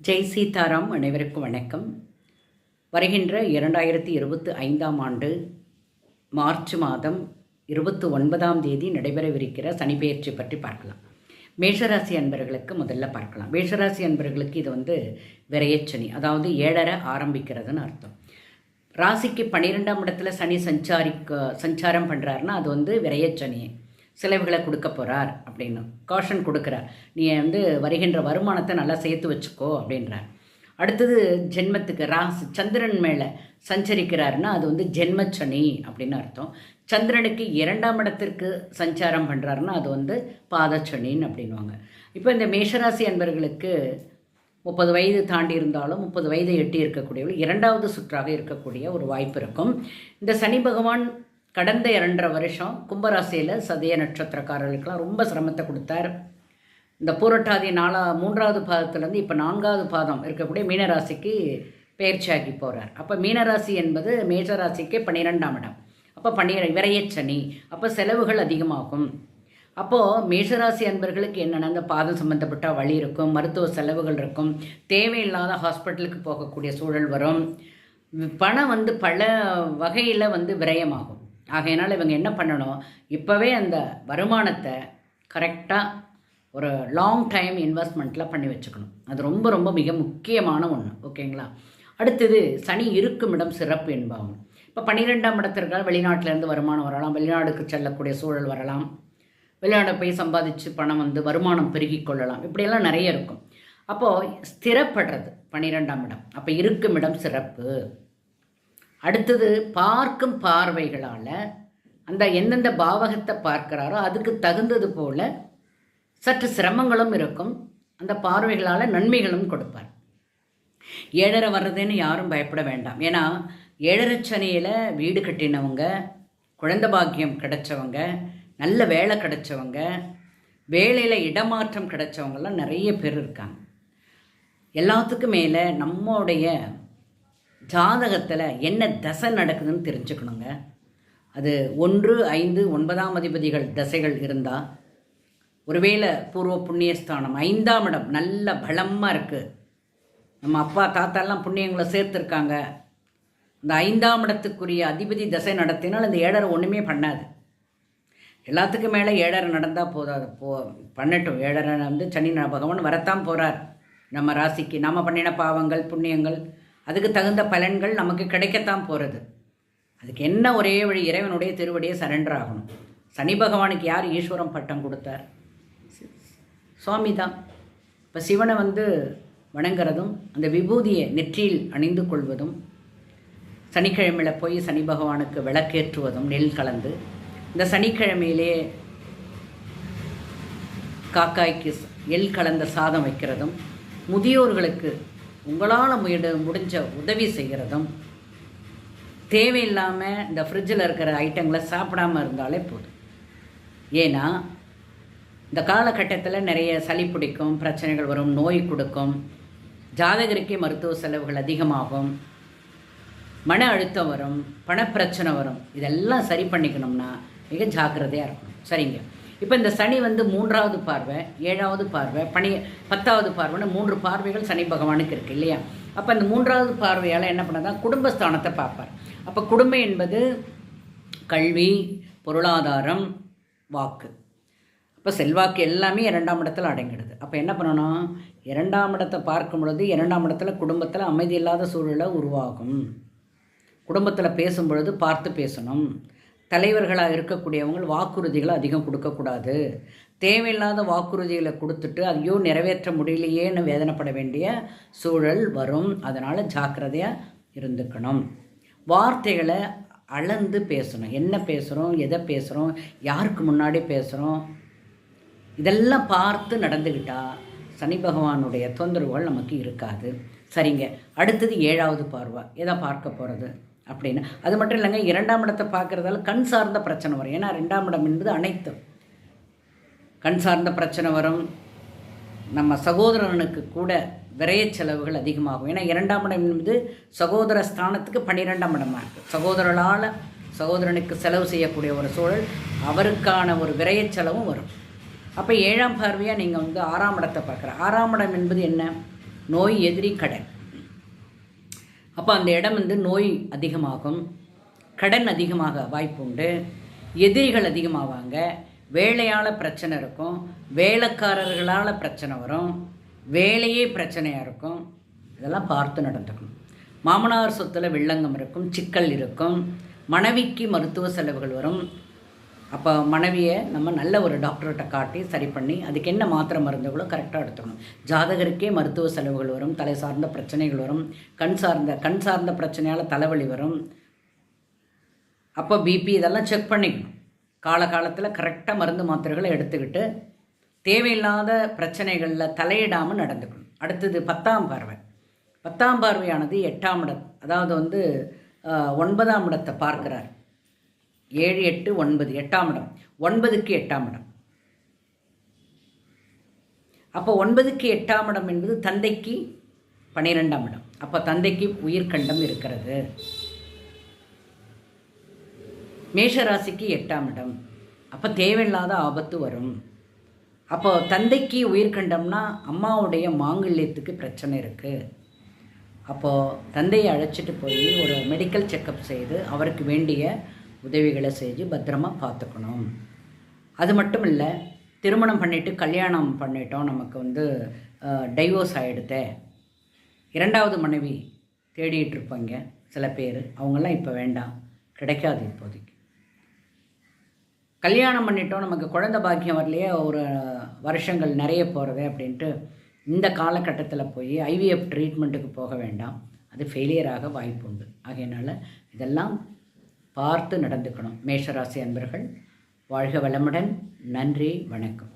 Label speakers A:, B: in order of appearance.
A: ஜெய் சீதாராம் அனைவருக்கும் வணக்கம். வருகின்ற இரண்டாயிரத்தி இருபத்தி ஐந்தாம் ஆண்டு மார்ச் மாதம் இருபத்தி ஒன்பதாம் தேதி நடைபெறவிருக்கிற சனிப்பெயர்ச்சி பற்றி பார்க்கலாம். மேஷராசி அன்பர்களுக்கு முதல்ல பார்க்கலாம். மேஷராசி அன்பர்களுக்கு இது வந்து விரையச்சனி அதாவது ஏழரை ஆரம்பிக்கிறதுன்னு அர்த்தம். ராசிக்கு பன்னிரெண்டாம் இடத்துல சனி சஞ்சாரிக்க சஞ்சாரம் பண்ணுறாருன்னா அது வந்து விரையச்சனி செலவுகளை கொடுக்க போகிறார் அப்படின்னு. காஷன் கொடுக்குறார். நீ வந்து வருகின்ற வருமானத்தை நல்லா சேர்த்து வச்சுக்கோ அப்படின்றார். அடுத்தது ஜென்மத்துக்கு ராசி சந்திரன் மேலே சஞ்சரிக்கிறாருன்னா அது வந்து ஜென்மச்சனி அப்படின்னு அர்த்தம். சந்திரனுக்கு இரண்டாம் இடத்திற்கு சஞ்சாரம் பண்ணுறாருன்னா அது வந்து பாதச்சனின்னு அப்படின்வாங்க இப்போ இந்த மேஷராசி அன்பர்களுக்கு முப்பது வயது தாண்டி இருந்தாலும் முப்பது வயதை எட்டி இருக்கக்கூடியவர்கள் இரண்டாவது சுற்றாக இருக்கக்கூடிய ஒரு வாய்ப்பு இருக்கும். இந்த சனி பகவான் கடந்த இரண்டரை வருஷம் கும்பராசியில் சதய நட்சத்திரக்காரர்களுக்கெல்லாம் ரொம்ப சிரமத்தை கொடுத்தார். இந்த பூரட்டாதி நாலா மூன்றாவது பாதத்துலேருந்து இப்போ நான்காவது பாதம் இருக்கக்கூடிய மீனராசிக்கு பயிற்சியாகி போகிறார் அப்போ மீனராசி என்பது மேஜராசிக்கே பன்னிரெண்டாம் இடம். அப்போ பன்னிர விரையச்சனி அப்போ செலவுகள் அதிகமாகும். அப்போது மேஷராசி அன்பர்களுக்கு என்னென்ன அந்த பாதம் சம்மந்தப்பட்ட வழி இருக்கும் மருத்துவ செலவுகள் இருக்கும் தேவையில்லாத ஹாஸ்பிட்டலுக்கு போகக்கூடிய சூழல் வரும். பணம் வந்து பல வகையில் வந்து விரயமாகும். ஆகையினால் இவங்க என்ன பண்ணணும்? இப்போவே அந்த வருமானத்தை கரெக்டாக ஒரு லாங் டைம் இன்வெஸ்ட்மெண்ட்டில் பண்ணி வச்சுக்கணும். அது ரொம்ப ரொம்ப மிக முக்கியமான ஒன்று ஓகேங்களா? அடுத்தது சனி இருக்கும் இடம் சிறப்பு என்பாங்க இப்போ பன்னிரெண்டாம் இடத்திற்கால் வெளிநாட்டிலேருந்து வருமானம் வரலாம். வெளிநாடுக்கு செல்லக்கூடிய சூழல் வரலாம். வெளிநாடு போய் சம்பாதிச்சு பணம் வந்து வருமானம் பெருகி கொள்ளலாம். இப்படியெல்லாம் நிறைய இருக்கும். அப்போது ஸ்திரப்படுறது பன்னிரெண்டாம் இடம். அப்போ இருக்கும் இடம் சிறப்பு. அடுத்தது பார்க்கும் பார்வைகளால் அந்த எந்தெந்த பாவகத்தை பார்க்கிறாரோ அதுக்கு தகுந்தது போல் சற்று சிரமங்களும் இருக்கும். அந்த பார்வைகளால் நன்மைகளும் கொடுப்பார். ஏழரை வர்றதுன்னு யாரும் பயப்பட வேண்டாம். ஏன்னா ஏழரை சனியில் வீடு கட்டினவங்க குழந்த பாக்கியம் கிடைச்சவங்க நல்ல வேலை கிடைச்சவங்க வேலையில் இடமாற்றம் கிடைச்சவங்கெல்லாம் நிறைய பேர் இருக்காங்க. எல்லாத்துக்கும் மேலே நம்முடைய ஜாதகத்தில் என்ன தசை நடக்குதுன்னு தெரிஞ்சுக்கணுங்க. அது ஒன்று ஐந்து ஒன்பதாம் அதிபதிகள் தசைகள் இருந்தால் ஒருவேளை பூர்வ புண்ணியஸ்தானம் ஐந்தாம் இடம் நல்ல பலமாக இருக்குது நம்ம அப்பா தாத்தாலாம் புண்ணியங்களை சேர்த்துருக்காங்க. இந்த ஐந்தாம் இடத்துக்குரிய அதிபதி தசை நடத்தினால் இந்த ஏழரை ஒன்றுமே பண்ணாது. எல்லாத்துக்கும் மேலே ஏழரை நடந்தால் போதாது. போ பண்ணட்டும். ஏழரை வந்து சனி பகவான் வரத்தான் போகிறார் நம்ம ராசிக்கு நாம் பண்ணின பாவங்கள் புண்ணியங்கள் அதுக்கு தகுந்த பலன்கள் நமக்கு கிடைக்கத்தான் போகிறது அதுக்கு என்ன ஒரே வழி இறைவனுடைய திருவடியை சரண்டர் ஆகணும். சனி பகவானுக்கு யார் ஈஸ்வரம் பட்டம் கொடுத்தார்? சுவாமி தான் இப்போ சிவனை வந்து வணங்குறதும் அந்த விபூதியை நெற்றியில் அணிந்து கொள்வதும் சனிக்கிழமையில் போய் சனி பகவானுக்கு விளக்கேற்றுவதும் நெல் கலந்து இந்த சனிக்கிழமையிலேயே காக்காய்க்கு எல் கலந்த சாதம் வைக்கிறதும் முதியோர்களுக்கு உங்களால் முயட முடிஞ்ச உதவி செய்கிறதும் தேவையில்லாமல் இந்த ஃப்ரிட்ஜில் இருக்கிற ஐட்டங்களை சாப்பிடாமல் இருந்தாலே போதும். ஏன்னா இந்த காலகட்டத்தில் நிறைய சளி பிடிக்கும் பிரச்சனைகள் வரும் நோய் கொடுக்கும் ஜாதகருக்கே மருத்துவ செலவுகள் அதிகமாகும் மன அழுத்தம் வரும் பணப்பிரச்சனை வரும் இதெல்லாம் சரி பண்ணிக்கணும்னா மிக ஜாக்கிரதையாக இருக்கணும். சரிங்க? இப்போ இந்த சனி வந்து மூன்றாவது பார்வை ஏழாவது பார்வை பனி பத்தாவது பார்வைன்னு மூன்று பார்வைகள் சனி பகவானுக்கு இருக்குது இல்லையா? அப்போ அந்த மூன்றாவது பார்வையால் என்ன பண்ணதான் குடும்பஸ்தானத்தை பார்ப்பார். அப்போ குடும்பம் என்பது கல்வி பொருளாதாரம் வாக்கு. இப்போ செல்வாக்கு எல்லாமே இரண்டாம் இடத்துல அடங்கிடுது. அப்போ என்ன பண்ணணும்? இரண்டாம் இடத்தை பார்க்கும் பொழுது இரண்டாம் இடத்துல குடும்பத்தில் அமைதி இல்லாத சூழலை உருவாகும். குடும்பத்தில் பேசும் பொழுது பார்த்து பேசணும். தலைவர்களாக இருக்கக்கூடியவங்க வாக்குறுதிகளை அதிகம் கொடுக்கக்கூடாது. தேவையில்லாத வாக்குறுதிகளை கொடுத்துட்டு ஐயோ நிறைவேற்ற முடியலையேன்னு வேதனைப்பட வேண்டிய சூழல் வரும். அதனால் ஜாக்கிரதையாக இருந்துக்கணும். வார்த்தைகளை அளந்து பேசணும். என்ன பேசுகிறோம் எதை பேசுகிறோம் யாருக்கு முன்னாடி பேசுகிறோம் இதெல்லாம் பார்த்து நடந்துக்கிட்டால் சனி பகவானுடைய தொந்தரவுகள் நமக்கு இருக்காது. சரிங்க. அடுத்தது ஏழாவது பார்வை. எதை பார்க்க போகிறது அப்படின்னு. அது மட்டும் இல்லைங்க இரண்டாம் இடத்தை பார்க்குறதால கண் சார்ந்த பிரச்சனை வரும். ஏன்னா ரெண்டாம் இடம் என்பது அனைத்தும் கண் சார்ந்த பிரச்சனை வரும். நம்ம சகோதரனுக்கு கூட விரைய செலவுகள் அதிகமாகும். ஏன்னா இரண்டாம் இடம் என்பது சகோதர ஸ்தானத்துக்கு பன்னிரெண்டாம் இடமாக இருக்குது சகோதரனால் சகோதரனுக்கு செலவு செய்யக்கூடிய ஒரு சூழல் அவருக்கான ஒரு விரைய செலவும் வரும். அப்போ ஏழாம் பார்வையாக நீங்கள் வந்து ஆறாம் இடத்தை பார்க்குற. ஆறாம் இடம் என்பது என்ன? நோய் எதிரி கடன். அப்போ அந்த இடம் வந்து நோய் அதிகமாகும் கடன் அதிகமாக வாய்ப்பு உண்டு எதிரிகள் அதிகமாவாங்க வேலையால் பிரச்சனை இருக்கும் வேலைக்காரர்களால் பிரச்சனை வரும் வேலையே பிரச்சனையாக இருக்கும். இதெல்லாம் பார்த்து நடந்துக்கணும். மாமனார் சொத்தில் வில்லங்கம் இருக்கும் சிக்கல் இருக்கும் மனைவிக்கு மருத்துவ செலவுகள் வரும் அப்போ மனைவியை நம்ம நல்ல ஒரு டாக்டர்கிட்ட காட்டி சரி பண்ணி அதுக்கு என்ன மாத்திரை மருந்துகளோ கரெக்டாக எடுத்துக்கணும். ஜாதகருக்கே மருத்துவ செலவுகள் வரும் தலை சார்ந்த பிரச்சனைகள் வரும் கண் சார்ந்த கண் சார்ந்த பிரச்சனையால் தலைவலி வரும். அப்போ பிபி இதெல்லாம் செக் பண்ணிக்கணும். காலகாலத்தில் கரெக்டாக மருந்து மாத்திரைகளை எடுத்துக்கிட்டு தேவையில்லாத பிரச்சனைகளில் தலையிடாமல் நடந்துக்கணும். அடுத்தது பத்தாம் பார்வை. பத்தாம் பார்வையானது எட்டாம் இடம் அதாவது வந்து ஒன்பதாம் இடத்தை பார்க்கிறார். ஏழு எட்டு ஒன்பது. எட்டாம் இடம். ஒன்பதுக்கு எட்டாம் இடம். அப்போ ஒன்பதுக்கு எட்டாம் இடம் என்பது தந்தைக்கு பன்னிரெண்டாம் இடம். அப்போ தந்தைக்கு உயிர்கண்டம் இருக்கிறது. மேஷராசிக்கு எட்டாம் இடம். அப்போ தேவையில்லாத ஆபத்து வரும். அப்போ தந்தைக்கு உயிர்கண்டம்னா அம்மாவுடைய மாங்கல்யத்துக்கு பிரச்சனை இருக்குது அப்போது தந்தையை அழைச்சிட்டு போய் ஒரு மெடிக்கல் செக்கப் செய்து அவருக்கு வேண்டிய உதவிகளை செஞ்சு பத்திரமா பார்த்துக்கணும். அது மட்டும் இல்லை திருமணம் பண்ணிவிட்டு கல்யாணம் பண்ணிட்டோம் நமக்கு வந்து டைவோர்ஸ் ஆகிடுதே இரண்டாவது மனைவி தேடிகிட்டு இருப்பாங்க சில பேர். அவங்கெல்லாம் இப்போ வேண்டாம் கிடைக்காது இப்போதைக்கு. கல்யாணம் பண்ணிட்டோம் நமக்கு குழந்தை பாக்கியம் வரலையே ஒரு வருஷங்கள் நிறைய போகிறது அப்படின்ட்டு இந்த காலகட்டத்தில் போய் ஐவிஎஃப் ட்ரீட்மெண்ட்டுக்கு போக வேண்டாம். அது ஃபெயிலியராக வாய்ப்பு உண்டு ஆகையினால இதெல்லாம் பார்த்து நடந்துக்கணும். மேஷராசி அன்பர்கள் வாழ்க வளமுடன். நன்றி வணக்கம்.